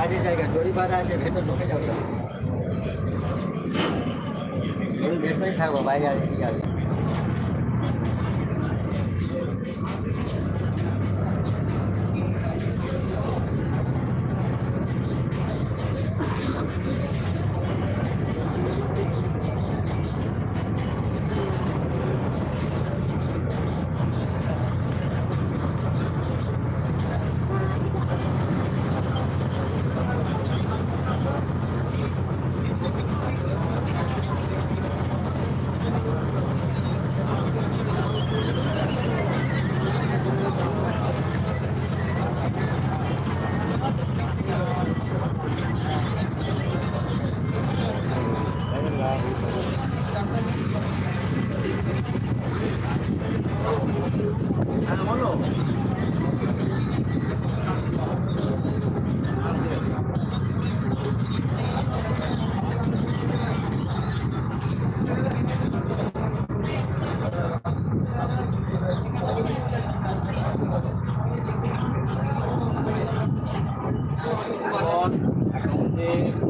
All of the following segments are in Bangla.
સારી થાય ગઢોરી બાદ આવે છે, ભેટો તો કઈ આવશે. ભેટો ખાવા ભાઈ આવી ગયા আর ঠিক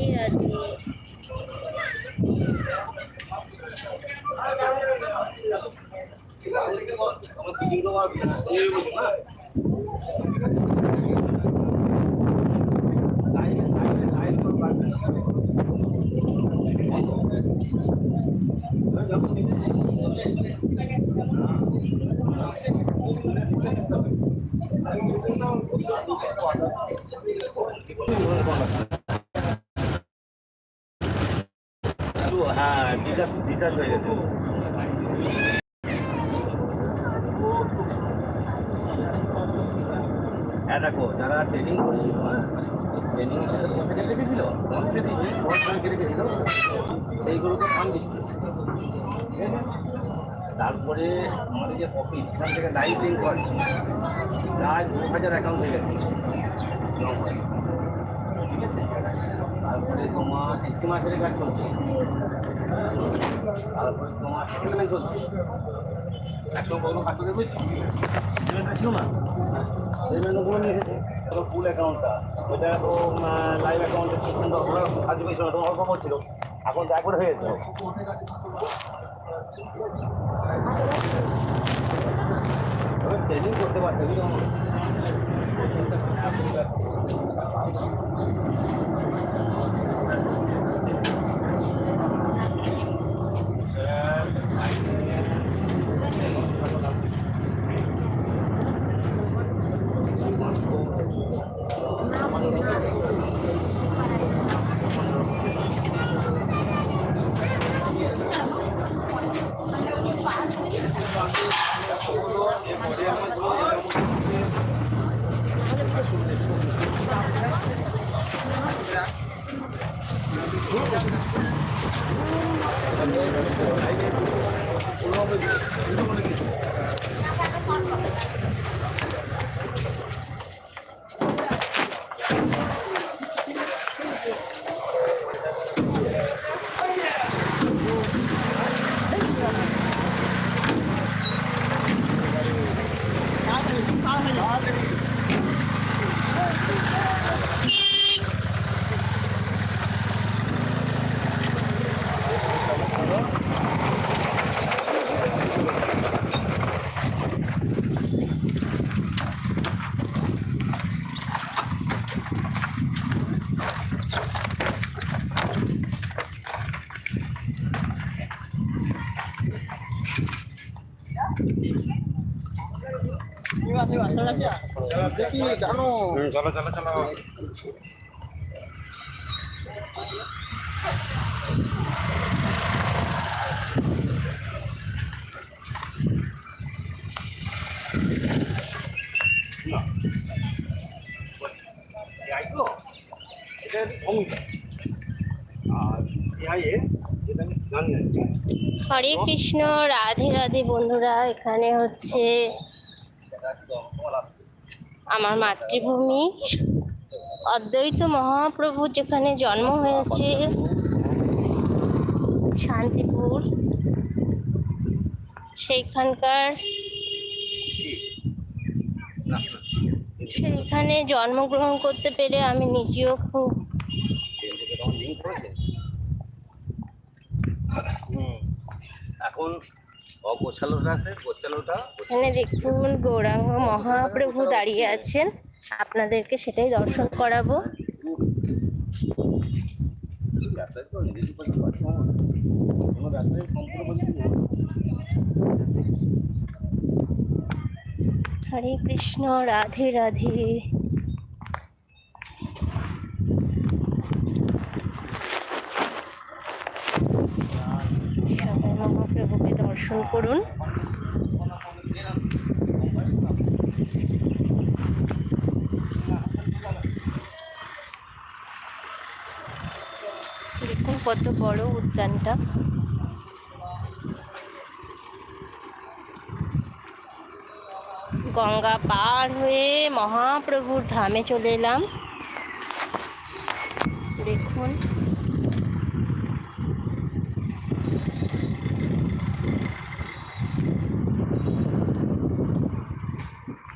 রাধে একটু হ্যাঁ ডিটাচ হয়ে গেছে। হ্যাঁ দেখো, যারা ট্রেনিং করেছিল ট্রেনিং কেটে গেছিল বসে দিয়েছে কেটে গেছিল সেইগুলোকে ফান দিচ্ছে? তারপরে আমাদের যে অফিস সেখান থেকে লাইভ লিঙ্ক করছে প্রায় দু হাজার অ্যাকাউন্ট হয়ে গেছে। ঠিক আছে? তারপরে তোমার এসটি মার্কেটের কাজ চলছে। তারপরে তোমার সেটেলমেন্ট চলছে। নিয়ে এসেছে। তো ফুল অ্যাকাউন্টটা ওইটা তো লাইভ অ্যাকাউন্টের সিস্টেম তো ওরা কাজ করেছিল না, তোমার অল্প ছিল। এখন তো একবার হয়ে গেছে। ট্রেনিং করতে পারতে Thank you. চলো চলো চলো হরে কৃষ্ণ রাধে রাধে বন্ধুরা এখানে হচ্ছে আমার মাতৃভূমি, অদ্বৈত মহাপ্রভু যেখানে জন্ম হয়েছে, শান্তিপুর, সেইখানকার সেইখানে জন্মগ্রহণ করতে পেরে আমি নিজেও খুব এখন এখানে দেখুন গৌরাঙ্গ মহাপ্রভু দাঁড়িয়ে আছেন আপনাদেরকে সেটাই দর্শন করাবো। হরে কৃষ্ণ রাধে রাধে সবাই মহাপ্রভুকে দর্শন করুন। দেখুন কত বড় উদ্যানটা। গঙ্গা পার হয়ে মহাপ্রভুর ধামে চলে এলাম। দেখুন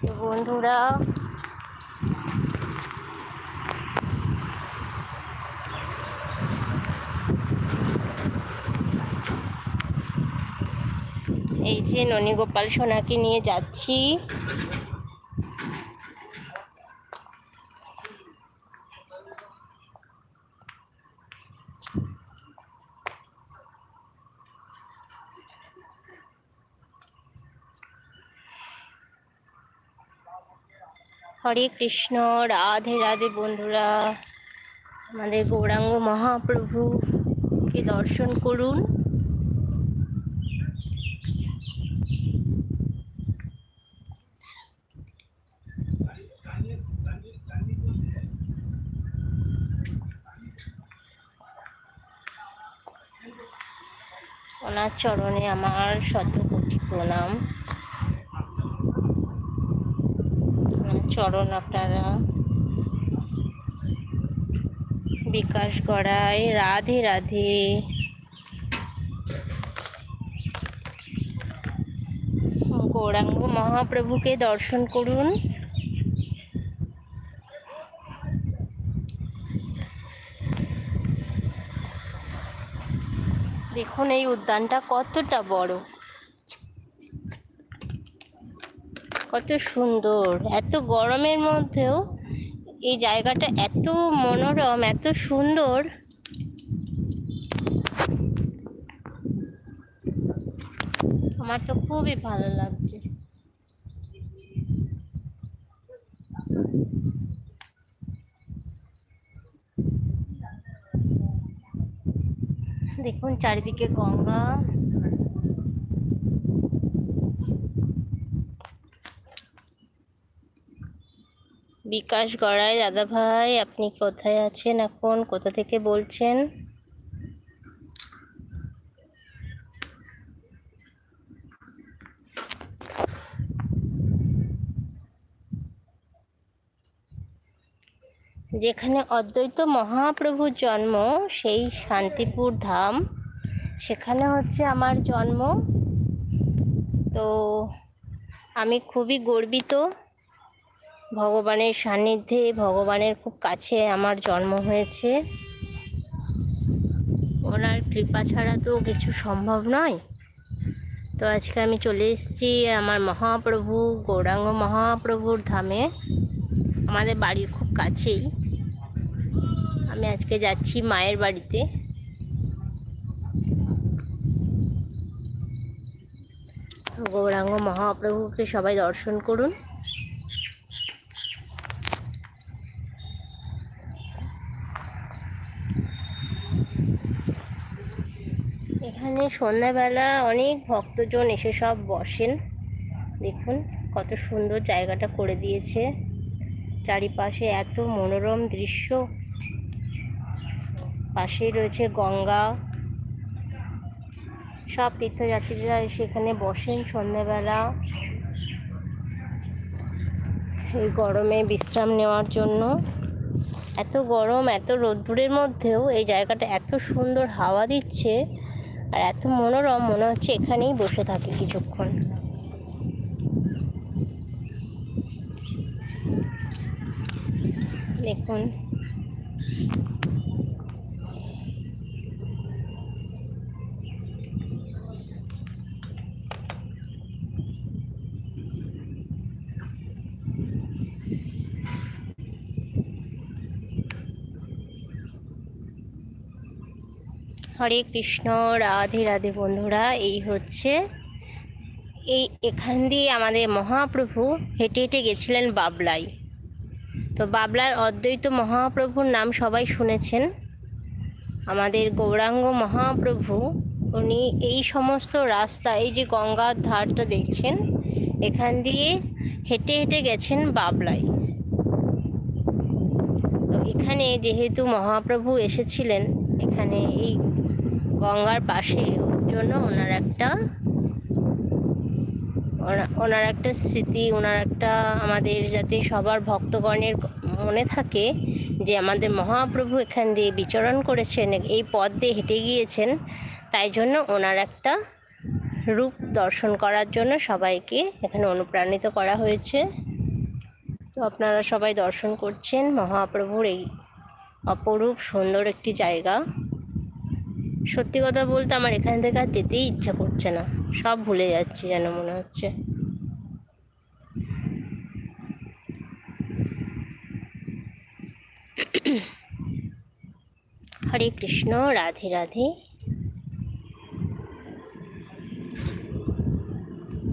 তো বন্ধুরা। এই যে ননী গোপাল সোনাকে নিয়ে যাচ্ছি। হরে কৃষ্ণ, রাধে রাধে বন্ধুরা। আমাদের গৌরাঙ্গ মহাপ্রভুকে দর্শন করুন। ওনার চরণে আমার শত কোটি প্রণাম। চরণ আপনারা। বিকাশ গড়াই, রাধে রাধে। গৌরাঙ্গ মহাপ্রভুকে দর্শন করুন। দেখুন এই উদ্যানটা কতটা বড়। কত সুন্দর। এত গরমের মধ্যেও এই জায়গাটা এত মনোরম, এত সুন্দর। আমার তো খুবই ভালো লাগছে। দেখুন চারিদিকে গঙ্গা। বিকাশ গড়াই, দাদা ভাই, আপনি কোথায় আছেন এখন? কোথা থেকে বলছেন? যেখানে অদ্বৈত মহাপ্রভুর জন্ম, সেই শান্তিপুর ধাম। সেখানে হচ্ছে আমার জন্ম। তো আমি খুবই গর্বিত। ভগবানের সান্নিধ্যে, ভগবানের খুব কাছে আমার জন্ম হয়েছে। ওনার কৃপা ছাড়া তো কিছু সম্ভব নয়। তো আজকে আমি চলে এসেছি আমার মহাপ্রভু, গৌরাঙ্গ মহাপ্রভুর ধামে। আমাদের বাড়ির খুব কাছেই। আমি আজকে যাচ্ছি মায়ের বাড়িতে। গৌরাঙ্গ মহাপ্রভুকে সবাই দর্শন করুন এখানে সন্ধ্যাবেলা অনেক ভক্তজন এসে সব বসেন। দেখুন কত সুন্দর জায়গাটা করে দিয়েছে। চারিপাশে এত মনোরম দৃশ্য। পাশেই রয়েছে গঙ্গা। সব তীর্থযাত্রীরা এসে এখানে বসেন সন্ধ্যাবেলা। এই গরমে বিশ্রাম নেওয়ার জন্য। এত গরম, এত রোদ্দুরের মধ্যেও এই জায়গাটা এত সুন্দর হাওয়া দিচ্ছে। আর এত মনোরম মনে হচ্ছে এখানেই বসে থাকি কিছুক্ষণ। দেখুন হরে কৃষ্ণ, রাধে রাধে বন্ধুরা, এই হচ্ছে এই এখান দিয়ে আমাদের মহাপ্রভু হেঁটে হেঁটে গেছিলেন বাবলাই তো বাবলার অদ্বৈত মহাপ্রভুর নাম সবাই শুনেছেন। আমাদের গৌরাঙ্গ মহাপ্রভু, উনি এই সমস্ত রাস্তা, এই যে গঙ্গার ধারটা দেখছেন, এখান দিয়ে হেঁটে হেঁটে গেছেন বাবলাই তো এখানে যেহেতু মহাপ্রভু এসেছিলেন, এখানে এই গঙ্গার পাশে, ওর জন্য ওনার একটা ওনার একটা স্মৃতি, ওনার একটা আমাদের যাতে সবার ভক্তগণের মনে থাকে যে আমাদের মহাপ্রভু এখান দিয়ে বিচরণ করেছেন, এই পথ দিয়ে হেঁটে গিয়েছেন, তাই জন্য ওনার একটা রূপ দর্শন করার জন্য সবাইকে এখানে অনুপ্রাণিত করা হয়েছে। তো আপনারা সবাই দর্শন করছেন মহাপ্রভুর এই অপরূপ সুন্দর একটি জায়গা। সত্যি কথা বলতে আমার এখান থেকে আর যেতেই ইচ্ছা করছে না। সব ভুলে যাচ্ছি যেন মনে হচ্ছে। হরে কৃষ্ণ, রাধে রাধে।